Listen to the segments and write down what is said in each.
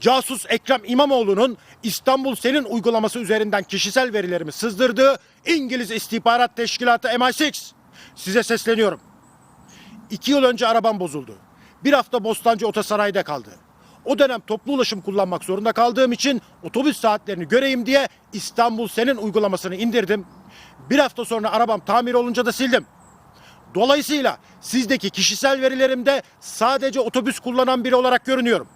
casus Ekrem İmamoğlu'nun İstanbul Senin uygulaması üzerinden kişisel verilerimi sızdırdığı İngiliz İstihbarat Teşkilatı MI6. Size sesleniyorum. İki yıl önce arabam bozuldu. Bir hafta Bostancı Otosaray'da kaldı. O dönem toplu ulaşım kullanmak zorunda kaldığım için otobüs saatlerini göreyim diye İstanbul Senin uygulamasını indirdim. Bir hafta sonra arabam tamir olunca da sildim. Dolayısıyla sizdeki kişisel verilerimde sadece otobüs kullanan biri olarak görünüyorum.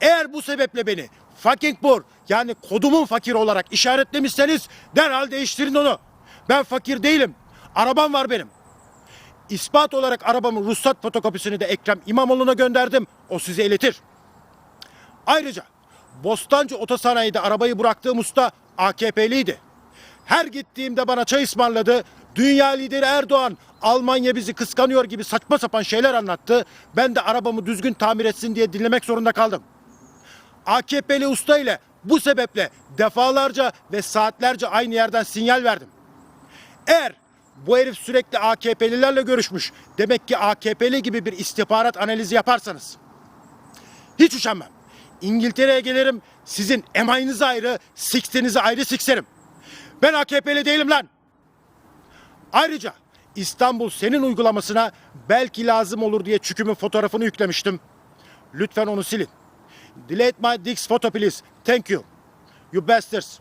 Eğer bu sebeple beni fucking poor yani kodumun fakir olarak işaretlemişseniz derhal değiştirin onu. Ben fakir değilim. Arabam var benim. İspat olarak arabamın ruhsat fotokopisini de Ekrem İmamoğlu'na gönderdim. O size iletir. Ayrıca Bostancı Otosanayi'de arabayı bıraktığım usta AKP'liydi. Her gittiğimde bana çay ısmarladı. Dünya lideri Erdoğan Almanya bizi kıskanıyor gibi saçma sapan şeyler anlattı. Ben de arabamı düzgün tamir etsin diye dinlemek zorunda kaldım. AKP'li usta ile bu sebeple defalarca ve saatlerce aynı yerden sinyal verdim. Eğer bu herif sürekli AKP'lilerle görüşmüş, demek ki AKP'li gibi bir istihbarat analizi yaparsanız hiç üşenmem. İngiltere'ye gelirim, sizin emayınızı ayrı, siksenizi ayrı sikserim. Ben AKP'li değilim lan. Ayrıca İstanbul senin uygulamasına belki lazım olur diye çükümün fotoğrafını yüklemiştim. Lütfen onu silin. Delete my dick's photo please. Thank you. You bastards.